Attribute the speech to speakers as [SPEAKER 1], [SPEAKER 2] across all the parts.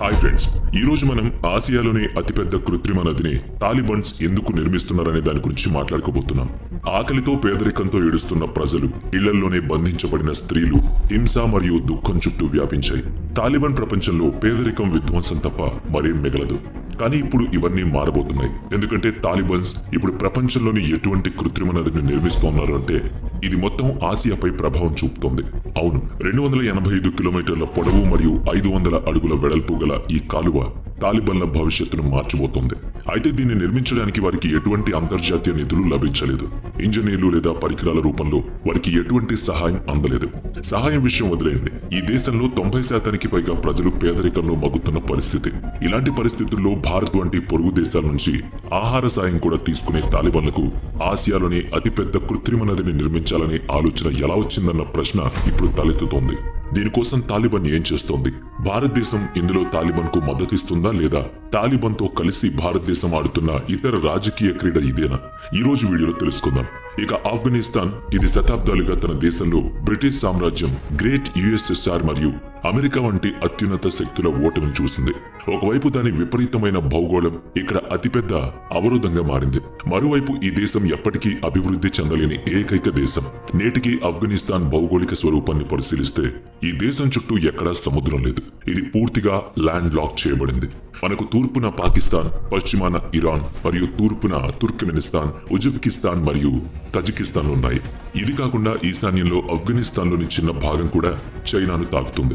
[SPEAKER 1] Hi friends ఈ రోజు మనం ఆసియాలోని అతిపెద్ద కృత్రిమ నదిని తాలిబన్స్ ఎందుకు నిర్మిస్తున్నారనే దాని గురించి మాట్లాడుకోబోతున్నాం. ఆకలితో పేదరికంతో ఏడుస్తున్న ప్రజలు ఇళ్ళల్లోనే బంధించబడిన స్త్రీలు హింస మరియు దుఃఖం చుట్టూ వ్యాపించాయి. తాలిబాన్ ప్రపంచంలో పేదరికం విధ్వంసం తప్ప మరేం మిగలదు. కానీ ఇప్పుడు ఇవన్నీ మారబోతున్నాయి. ఎందుకంటే తాలిబన్స్ ఇప్పుడు ప్రపంచంలోని ఎటువంటి కృత్రిమ నదిని నిర్మిస్తున్నారు అంటే ఇది మొత్తం ఆసియాపై ప్రభావం చూపుతోంది. అవును రెండు వందల ఎనభై ఐదు కిలోమీటర్ల పొడవు మరియు ఐదు వందల అడుగుల వెడల్పు గల ఈ కాలువ తాలిబన్ల భవిష్యత్తును మార్చిపోతుంది. అయితే దీన్ని నిర్మించడానికి వారికి ఎటువంటి అంతర్జాతీయ నిధులు లభించలేదు. ఇంజనీర్లు లేదా పరికరాల రూపంలో వారికి ఎటువంటి సహాయం అందలేదు. సహాయం విషయం వదిలేయండి. ఈ దేశంలో తొంభై శాతానికి పైగా ప్రజలు పేదరికంలో మగ్గుతున్న పరిస్థితి. ఇలాంటి పరిస్థితుల్లో భారత్ వంటి పొరుగు దేశాల నుంచి ఆహార సాయం కూడా తీసుకునే తాలిబన్లకు ఆసియాలోని అతిపెద్ద కృత్రిమ నదిని నిర్మించాలనే ఆలోచన ఎలా వచ్చిందన్న ప్రశ్న ఇప్పుడు తలెత్తుతోంది. దీనికోసం తాలిబాన్ ఏం చేస్తోంది? భారతదేశం ఇందులో తాలిబాన్కు మద్దతిస్తుందా లేదా? తాలిబాన్తో కలిసి భారతదేశం ఆడుతున్న ఇతర రాజకీయ క్రీడ ఇదేనా? ఈ రోజు వీడియోలో తెలుసుకుందాం. ఇక ఆఫ్ఘనిస్తాన్ ఇది శతాబ్దాలుగా తన దేశంలో బ్రిటిష్ సామ్రాజ్యం గ్రేట్ యుఎస్ఎస్ఆర్ మరియు అమెరికా వంటి అత్యున్నత శక్తుల ఓటమిని చూసింది. ఒకవైపు దాని విపరీతమైన భౌగోళం ఇక్కడ అతిపెద్ద అవరోధంగా మారింది. మరోవైపు ఈ దేశం ఎప్పటికీ అభివృద్ధి చెందలేని ఏకైక దేశం. నేటికి ఆఫ్ఘనిస్తాన్ భౌగోళిక స్వరూపాన్ని పరిశీలిస్తే ఈ దేశం చుట్టూ ఎక్కడా సముద్రం లేదు. ఇది పూర్తిగా ల్యాండ్ లాక్ చేయబడింది. మనకు తూర్పున పాకిస్తాన్ పశ్చిమాన ఇరాన్ మరియు తూర్పున తుర్క్మెనిస్తాన్ ఉజ్బెకిస్తాన్ మరియు తజికిస్తాన్ ఉన్నాయి. ఇది కాకుండా ఈశాన్యంలో ఆఫ్ఘనిస్తాన్లోని చిన్న భాగం కూడా చైనాను తాకుతుంది.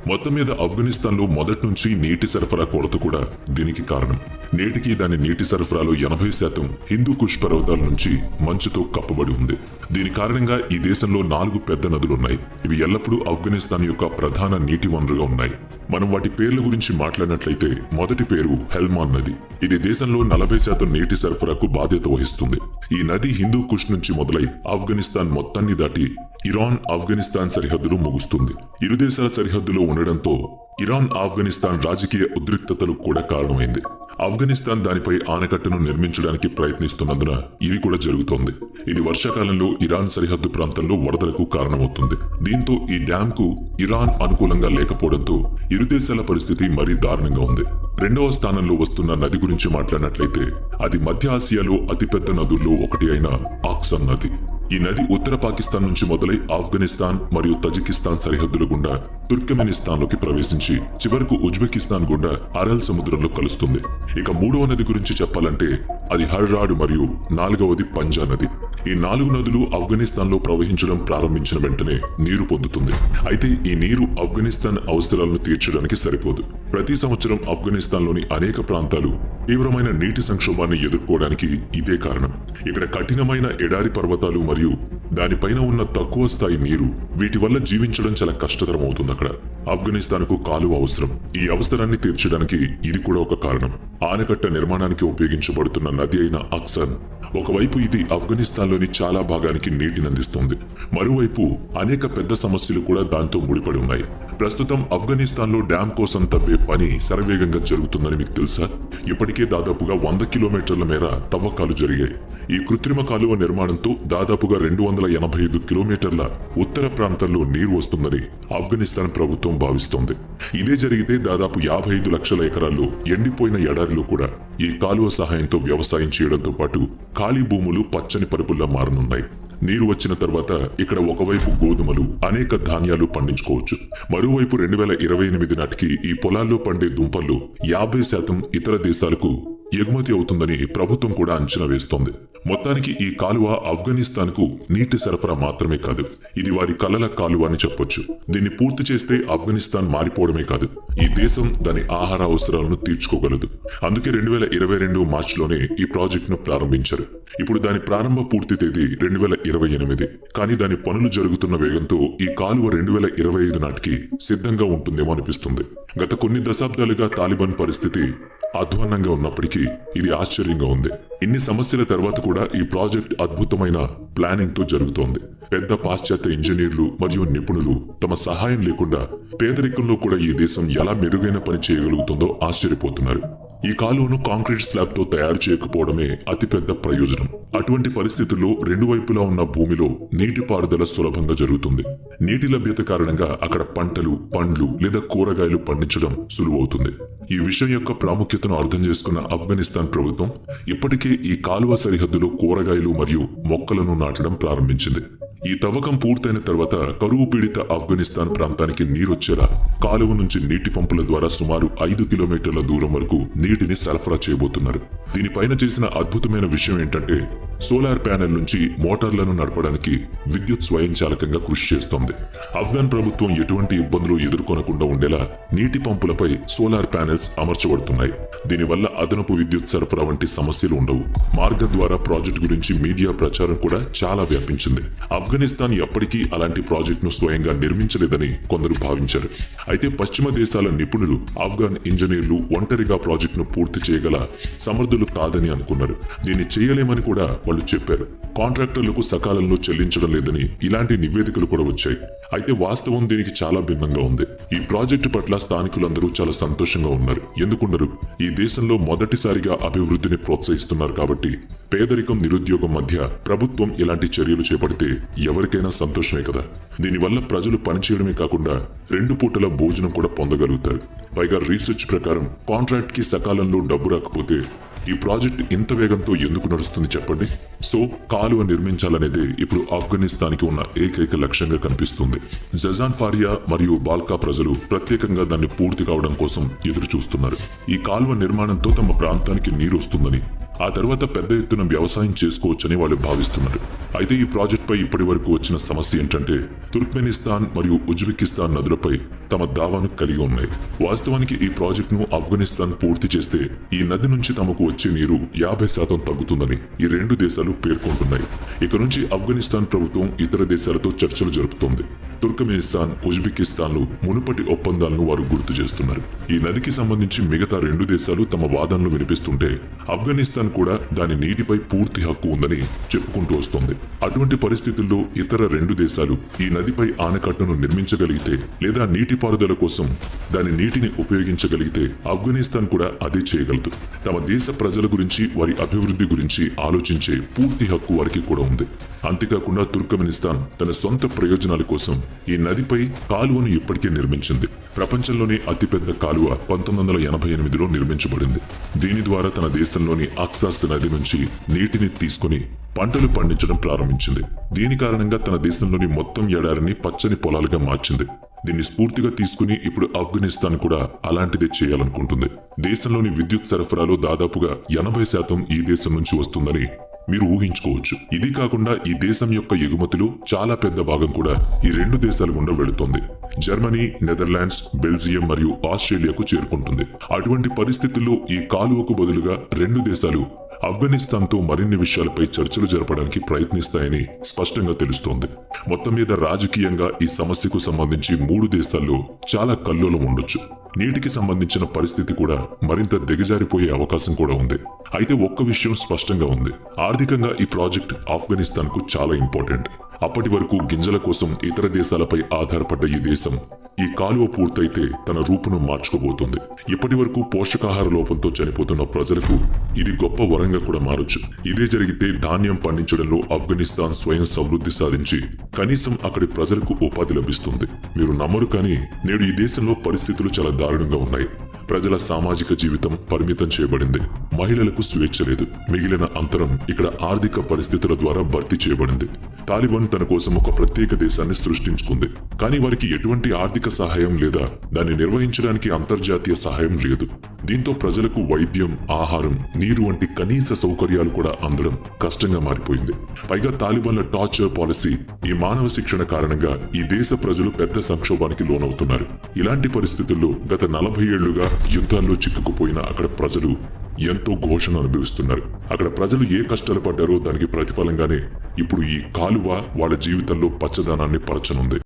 [SPEAKER 1] మొత్తం మీద ఆఫ్ఘనిస్తాన్లో మొదటి నుంచి నీటి సరఫరా కొరత కూడా దీనికి కారణం. నేటికి దాని నీటి సరఫరాలో ఎనభై శాతం హిందూ కుష్ పర్వతాల నుంచి మంచుతో కప్పబడి ఉంది. దీని కారణంగా ఈ దేశంలో నాలుగు పెద్ద నదులున్నాయి ఇవి ఎల్లప్పుడూ ఆఫ్ఘనిస్తాన్ యొక్క ప్రధాన నీటి వనరుగా ఉన్నాయి. మనం వాటి పేర్ల గురించి మాట్లాడినట్లయితే మొదటి పేరు హెల్మాన్ నది. ఇది దేశంలో నలభై శాతం నీటి సరఫరాకు బాధ్యత వహిస్తుంది. ఈ నది హిందూ కుష్ నుంచి మొదలై ఆఫ్ఘనిస్తాన్ మొత్తాన్ని దాటి ఇరాన్ ఆఫ్ఘనిస్తాన్ సరిహద్దులు ముగుస్తుంది. ఇరు దేశాల సరిహద్దులో ఉండడంతో ఇరాన్ ఆఫ్ఘనిస్తాన్ రాజకీయ ఉద్రిక్తతలు కూడా కారణమైంది. ఆఫ్ఘనిస్తాన్ దానిపై ఆనకట్టను నిర్మించడానికి ప్రయత్నిస్తున్నందున ఇది కూడా జరుగుతోంది. ఇది వర్షాకాలంలో ఇరాన్ సరిహద్దు ప్రాంతంలో వరదలకు కారణమవుతుంది. దీంతో ఈ డ్యామ్కు ఇరాన్ అనుకూలంగా లేకపోవడంతో ఇరు దేశాల పరిస్థితి మరీ దారుణంగా ఉంది. రెండవ స్థానంలో వస్తున్న నది గురించి మాట్లాడినట్లయితే అది మధ్య ఆసియాలో అతిపెద్ద నదుల్లో ఒకటి అయిన ఆక్సన్ నది. ఈ నది ఉత్తర పాకిస్తాన్ నుంచి మొదలై ఆఫ్ఘనిస్తాన్ మరియు తజికిస్తాన్ సరిహద్దుల గుండా తుర్కమెనిస్తాన్లోకి ప్రవేశించి చివరకు ఉజ్బెకిస్తాన్ గుండా అరల్ సముద్రంలో కలుస్తుంది. ఇక మూడవ నది గురించి చెప్పాలంటే అది హర్రాడ్ మరియు నాలుగవది పంజా నది. ఈ నాలుగు నదులు ఆఫ్ఘనిస్తాన్లో ప్రవహించడం ప్రారంభించిన వెంటనే నీరు పొందుతుంది. అయితే ఈ నీరు ఆఫ్ఘనిస్తాన్ అవసరాలను తీర్చడానికి సరిపోదు. ప్రతి సంవత్సరం ఆఫ్ఘనిస్తాన్లోని అనేక ప్రాంతాలు తీవ్రమైన నీటి సంక్షోభాన్ని ఎదుర్కోవడానికి ఇదే కారణం. ఇక్కడ కఠినమైన ఎడారి పర్వతాలు మరియు దానిపైన ఉన్న తక్కువ స్థాయి నీరు వీటి వల్ల జీవించడం చాలా కష్టతరం అవుతుంది అక్కడ. ఆఫ్ఘనిస్తాన్కు కాలువ అవసరం. ఈ అవసరాన్ని తీర్చడానికి ఇది కూడా ఒక కారణం. ఆనకట్ట నిర్మాణానికి ఉపయోగించబడుతున్న నది అయిన అక్సన్ ఒకవైపు ఇది ఆఫ్ఘనిస్తాన్లోని చాలా భాగానికి నీటిని అందిస్తుంది. మరోవైపు అనేక పెద్ద సమస్యలు కూడా దాంతో ముడిపడి ఉన్నాయి. ప్రస్తుతం ఆఫ్ఘనిస్తాన్లో డ్యామ్ కోసం తవ్వే పని శరవేగంగా జరుగుతుందని మీకు తెలుసా? ఇప్పటికే దాదాపుగా వంద కిలోమీటర్ల మేర తవ్వకాలు జరిగాయి. ఈ కృత్రిమ కాలువ నిర్మాణంతో దాదాపుగా రెండు వందల ఎనభై ఐదు కిలోమీటర్ల ఉత్తర ప్రాంతంలో నీరు వస్తుందని ఆఫ్ఘనిస్తాన్ ప్రభుత్వం భావిస్తోంది. ఇదే జరిగితే దాదాపు యాభై ఐదు లక్షల ఎకరాల్లో ఎండిపోయిన ఎడారిలో కూడా ఈ కాలువ సహాయంతో వ్యవసాయం చేయడంతో పాటు ఖాళీ భూములు పచ్చని పరుపుల్లా మారనున్నాయి. నీరు వచ్చిన తర్వాత ఇక్కడ ఒకవైపు గోధుమలు అనేక ధాన్యాలు పండించుకోవచ్చు. మరోవైపు రెండు వేల ఇరవై ఎనిమిది నాటికి ఈ పొలాల్లో పండే దుంపలు యాభై శాతం ఇతర దేశాలకు ఎగుమతి అవుతుందని ప్రభుత్వం కూడా అంచనా వేస్తోంది. మొత్తానికి ఈ కాలువ ఆఫ్ఘనిస్తాన్కు నీటి సరఫరా మాత్రమే కాదు ఇది వారి కలల కాలువ అని చెప్పొచ్చు. దీన్ని పూర్తి చేస్తే ఆఫ్ఘనిస్తాన్ మారిపోవడమే కాదు ఈ దేశం దాని ఆహార అవసరాలను తీర్చుకోగలదు. అందుకే రెండు వేల ఇరవై రెండు మార్చిలోనే ఈ ప్రాజెక్టును ప్రారంభించారు. ఇప్పుడు దాని ప్రారంభ పూర్తి తేదీ రెండు వేల ఇరవై ఎనిమిది. కానీ దాని పనులు జరుగుతున్న వేగంతో ఈ కాలువ రెండు వేల ఇరవై ఐదు నాటికి సిద్ధంగా ఉంటుందేమో అనిపిస్తుంది. గత కొన్ని దశాబ్దాలుగా తాలిబాన్ పరిస్థితి అధ్వాన్నంగా ఉన్నప్పటికీ ఇది ఆశ్చర్యంగా ఉంది. ఇన్ని సమస్యల తర్వాత కూడా ఈ ప్రాజెక్ట్ అద్భుతమైన ప్లానింగ్తో జరుగుతోంది. పెద్ద పాశ్చాత్య ఇంజనీర్లు మరియు నిపుణులు తమ సహాయం లేకుండా పేదరికంలో కూడా ఈ దేశం ఎలా మెరుగైన పని చేయగలుగుతుందో ఆశ్చర్యపోతున్నారు. ఈ కాలువను కాంక్రీట్ స్లాబ్తో తయారు చేయకపోవడమే అతిపెద్ద ప్రయోజనం. అటువంటి పరిస్థితుల్లో రెండు వైపులా ఉన్న భూమిలో నీటిపారుదల సులభంగా జరుగుతుంది. నీటి లభ్యత కారణంగా అక్కడ పంటలు పండ్లు లేదా కూరగాయలు పండించడం సులువవుతుంది. ఈ విషయం యొక్క ప్రాముఖ్యతను అర్థం చేసుకున్న ఆఫ్ఘనిస్తాన్ ప్రభుత్వం ఇప్పటికే ఈ కాలువ సరిహద్దులో కూరగాయలు మరియు మొక్కలను నాటడం ప్రారంభించింది. ఈ తవ్వకం పూర్తయిన తర్వాత కరువు పీడిత ఆఫ్ఘనిస్తాన్ ప్రాంతానికి నీరొచ్చేలా కాలువ నుంచి నీటి పంపుల ద్వారా సుమారు ఐదు కిలోమీటర్ల దూరం వరకు నీటిని సరఫరా చేయబోతున్నారు. దీనిపైన చేసిన అద్భుతమైన విషయం ఏంటంటే సోలార్ ప్యానెల్ నుంచి మోటార్లను నడపడానికి విద్యుత్ స్వయంచాలకంగా కృషి చేస్తోంది. ఆఫ్ఘన్ ప్రభుత్వం ఎటువంటి ఇబ్బందులు ఎదుర్కొనకుండా ఉండేలా నీటి పంపులపై సోలార్ ప్యానెల్స్ అమర్చబడుతున్నాయి. దీనివల్ల అదనపు విద్యుత్ సరఫరా వంటి సమస్యలు ఉండవు. మార్గం ద్వారా ప్రాజెక్ట్ గురించి మీడియా ప్రచారం కూడా చాలా వ్యాపించింది. ఆఫ్ఘనిస్తాన్ ఎప్పటికీ అలాంటి ప్రాజెక్టును స్వయంగా నిర్మించలేదని కొందరు భావించారు. అయితే పశ్చిమ దేశాల నిపుణులు ఆఫ్ఘన్ ఇంజనీర్లు ఒంటరిగా ప్రాజెక్టును పూర్తి చేయగల సమర్థులు కాదని అనుకున్నారు. దీన్ని చేయలేమని కూడా వాళ్ళు చెప్పారు. కాంట్రాక్టర్లకు సకాలంలో చెల్లించడం లేదని ఇలాంటి నివేదికలు కూడా వచ్చాయి. అయితే వాస్తవం దీనికి చాలా భిన్నంగా ఉంది. ఈ ప్రాజెక్టు పట్ల స్థానికులందరూ చాలా సంతోషంగా ఉన్నారు. ఎందుకున్నారు? ఈ దేశంలో మొదటిసారిగా అభివృద్ధిని ప్రోత్సహిస్తున్నారు కాబట్టి పేదరికం నిరుద్యోగం మధ్య ప్రభుత్వం ఇలాంటి చర్యలు చేపడితే ఎవరికైనా సంతోషమే కదా? దీనివల్ల ప్రజలు పనిచేయడమే కాకుండా రెండు పూటల భోజనం కూడా పొందగలుగుతారు. పైగా రీసెర్చ్ ప్రకారం కాంట్రాక్ట్కి సకాలంలో డబ్బు రాకపోతే ఈ ప్రాజెక్ట్ ఇంత వేగంతో ఎందుకు నడుస్తుంది చెప్పండి? సో కాలువ నిర్మించాలనేది ఇప్పుడు ఆఫ్ఘనిస్తాన్కి ఉన్న ఏకైక లక్ష్యంగా కనిపిస్తుంది. జజాన్ ఫారియా మరియు బాల్కా ప్రజలు ప్రత్యేకంగా దాన్ని పూర్తి కావడం కోసం ఎదురు చూస్తున్నారు ఈ కాలువ నిర్మాణంతో తమ ప్రాంతానికి నీరు వస్తుందని ఆ తర్వాత పెద్ద ఎత్తున వ్యవసాయం చేసుకోవచ్చని వాళ్ళు భావిస్తున్నారు. అయితే ఈ ప్రాజెక్టుపై ఇప్పటి వరకు వచ్చిన సమస్య ఏంటంటే తుర్క్మెనిస్తాన్ మరియు ఉజ్బెకిస్తాన్ నదులపై తమ దావాను కలిగి ఉన్నాయి. వాస్తవానికి ఈ ప్రాజెక్టును ఆఫ్ఘనిస్తాన్ పూర్తి చేస్తే ఈ నది నుంచి తమకు వచ్చే నీరు యాభై శాతం తగ్గుతుందని ఈ రెండు దేశాలు పేర్కొంటున్నాయి. ఇక నుంచి ఆఫ్ఘనిస్తాన్ ప్రభుత్వం ఇతర దేశాలతో చర్చలు జరుపుతోంది. తుర్కమెనిస్తాన్ ఉజ్బెకిస్తాన్లు మునుపటి ఒప్పందాలను వారు గుర్తు చేస్తున్నారు. ఈ నదికి సంబంధించి మిగతా రెండు దేశాలు తమ వాదనలు వినిపిస్తుంటే ఆఫ్ఘనిస్తాన్ పాకిస్తాన్ కూడా దాని నీటిపై పూర్తి హక్కు ఉందని చెప్పుకుంటూ వస్తోంది. అటువంటి పరిస్థితుల్లో ఇతర రెండు దేశాలు ఈ నదిపై ఆనకట్టను నిర్మించగలిగితే లేదా నీటిపారుదల కోసం దాని నీటిని ఉపయోగించగలిగితే ఆఫ్ఘనిస్తాన్ కూడా అదే చేయగలదు. తమ దేశ ప్రజల గురించి వారి అభివృద్ధి గురించి ఆలోచించే పూర్తి హక్కు వారికి కూడా ఉంది. అంతేకాకుండా తుర్కమెనిస్తాన్ తన సొంత ప్రయోజనాల కోసం ఈ నదిపై కాలువను ఇప్పటికే నిర్మించింది. ప్రపంచంలోనే అతిపెద్ద కాలువ పంతొమ్మిది వందల ఎనభై ఎనిమిదిలో నిర్మించబడింది. దీని ద్వారా తన దేశంలోని ఆక్సాస్ నది నుంచి నీటిని తీసుకుని పంటలు పండించడం ప్రారంభించింది. దీని కారణంగా తన దేశంలోని మొత్తం ఎడారిని పచ్చని పొలాలుగా మార్చింది. దీన్ని స్ఫూర్తిగా తీసుకుని ఇప్పుడు ఆఫ్ఘనిస్తాన్ కూడా అలాంటిదే చేయాలనుకుంటుంది. దేశంలోని విద్యుత్ సరఫరాలో దాదాపుగా ఎనభై శాతం ఈ దేశం నుంచి వస్తుందని మీరు ఊహించుకోవచ్చు. ఇది కాకుండా ఈ దేశం యొక్క ఎగుమతులు చాలా పెద్ద భాగం కూడా ఈ రెండు దేశాల గుండా వెళుతోంది. జర్మనీ నెదర్లాండ్స్ బెల్జియం మరియు ఆస్ట్రేలియాకు చేరుకుంటుంది. అటువంటి పరిస్థితుల్లో ఈ కాలువకు బదులుగా రెండు దేశాలు ఆఫ్ఘనిస్తాన్తో మరిన్ని విషయాలపై చర్చలు జరపడానికి ప్రయత్నిస్తాయని స్పష్టంగా తెలుస్తోంది. మొత్తం మీద రాజకీయంగా ఈ సమస్యకు సంబంధించి మూడు దేశాల్లో చాలా కల్లోలం ఉండొచ్చు. నీటికి సంబంధించిన పరిస్థితి కూడా మరింత దిగజారిపోయే అవకాశం కూడా ఉంది. అయితే ఒక్క విషయం స్పష్టంగా ఉంది. ఆర్థికంగా ఈ ప్రాజెక్ట్ ఆఫ్ఘనిస్తాన్కు చాలా ఇంపార్టెంట్. అప్పటి వరకు గింజల కోసం ఇతర దేశాలపై ఆధారపడ్డ ఈ దేశం ఈ కాలువ పూర్తయితే తన రూపును మార్చుకోబోతుంది. ఇప్పటి వరకు పోషకాహార లోపంతో చనిపోతున్న ప్రజలకు ఇది గొప్ప వరంగా కూడా మారొచ్చు. ఇదే జరిగితే ధాన్యం పండించడంలో ఆఫ్ఘనిస్తాన్ స్వయం సమృద్ధి సాధించి కనీసం అక్కడి ప్రజలకు ఉపాధి లభిస్తుంది. మీరు నమ్మరు కానీ నేడు ఈ దేశంలో పరిస్థితులు చాలా దారుణంగా ఉన్నాయి. ప్రజల సామాజిక జీవితం పరిమితం చేయబడింది. మహిళలకు స్వేచ్ఛ లేదు. మిగిలిన అంతరం ఇక్కడ ఆర్థిక పరిస్థితుల ద్వారా భర్తీ చేయబడింది. తాలిబాన్ తన కోసం ఒక ప్రత్యేక దేశాన్ని సృష్టించుకుంది. కానీ వారికి ఎటువంటి ఆర్థిక సహాయం లేదా దాన్ని నిర్వహించడానికి అంతర్జాతీయ సహాయం లేదు. దీంతో ప్రజలకు వైద్యం ఆహారం నీరు వంటి కనీస సౌకర్యాలు కూడా అందడం కష్టంగా మారిపోయింది. పైగా తాలిబాన్ల టార్చర్ పాలసీ ఈ మానవ శిక్షణ కారణంగా ఈ దేశ ప్రజలు పెద్ద సంక్షోభానికి లోనవుతున్నారు. ఇలాంటి పరిస్థితుల్లో గత నలభై ఏళ్ళుగా యుద్ధాల్లో చిక్కుకుపోయిన అక్కడ ప్రజలు ఎంతో ఘోషణ అనుభవిస్తున్నారు. అక్కడ ప్రజలు ఏ కష్టాలు పడ్డారో దానికి ప్రతిఫలంగానే ఇప్పుడు ఈ కాలువ వాళ్ళ జీవితంలో పచ్చదనాన్ని పరచనుంది.